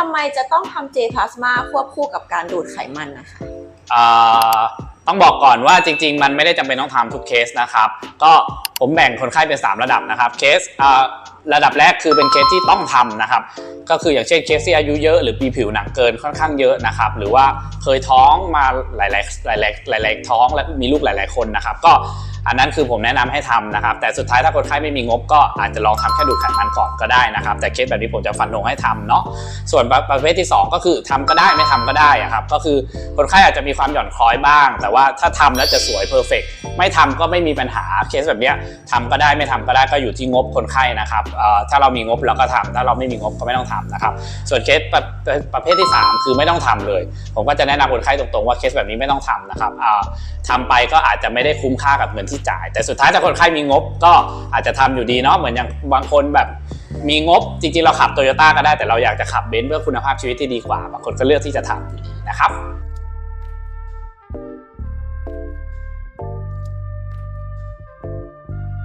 ทำไมจะต้องทำเจพลาสมาควบคู่กับการดูดไขมันนะคะ อ่าต้องบอกก่อนว่าจริง ๆ มันไม่ได้จำเป็นต้องทำทุกเคสนะครับ ก็ผมแบ่งคนไข้เป็น 3 ระดับนะครับ เคสอ่า ระดับแรกคือเป็นเคสที่ต้องทำนะครับ ก็คืออย่างเช่นเคสที่อายุเยอะหรือมีผิวหนังเกินค่อนข้างเยอะนะครับ หรือว่าเคยท้องมาหลายๆหลายๆหลายๆท้องและมีลูกหลาย ๆคนนะครับ ก็อันนั้นคือผมแนะนำให้ทำนะครับ แต่สุดท้ายถ้าคนไข้ไม่มีงบก็อาจจะลองทำแค่ดูดไขมันก่อนก็ได้นะครับ แต่เคสแบบนี้ผมจะฟันธงให้ทำเนาะส่วนประเภทที่ 2 ก็คือทำก็ได้ไม่ทำก็ได้อะครับก็คือคนไข้อาจจะมีความหย่อนคล้อยบ้าง แต่ว่าถ้าทำแล้วจะสวยเพอร์เฟกไม่ทำก็ไม่มีปัญหาเคสแบบนี้ยทำก็ได้ไม่ทำก็ได้ก็อยู่ที่งบคนไข้นะครับถ้าเรามีงบเราก็ทำถ้าเราไม่มีงบก็ไม่ต้องทำนะครับ ส่วนเคสประประเภทที่ 3 คือไม่ต้องทำเลย ผมก็จะแนะนำคนไข้ตรงๆว่าเคสแบบนี้ไม่ต้องทำนะครับอ่าทำไปก็อาจจะไม่ได้คุ้มค่ากับเงินที่จ่าย แต่สุดท้ายถ้าคนไข้มีงบก็อาจจะทำอยู่ดีเนาะเหมือนอย่างบางคนแบบมีงบจริงๆเราขับโตโยต้าก็ได้แต่เราอยากจะขับเบนซ์เพื่อคุณภาพชีวิตที่ดีกว่าบางคนก็เลือกที่จะทำนะครับ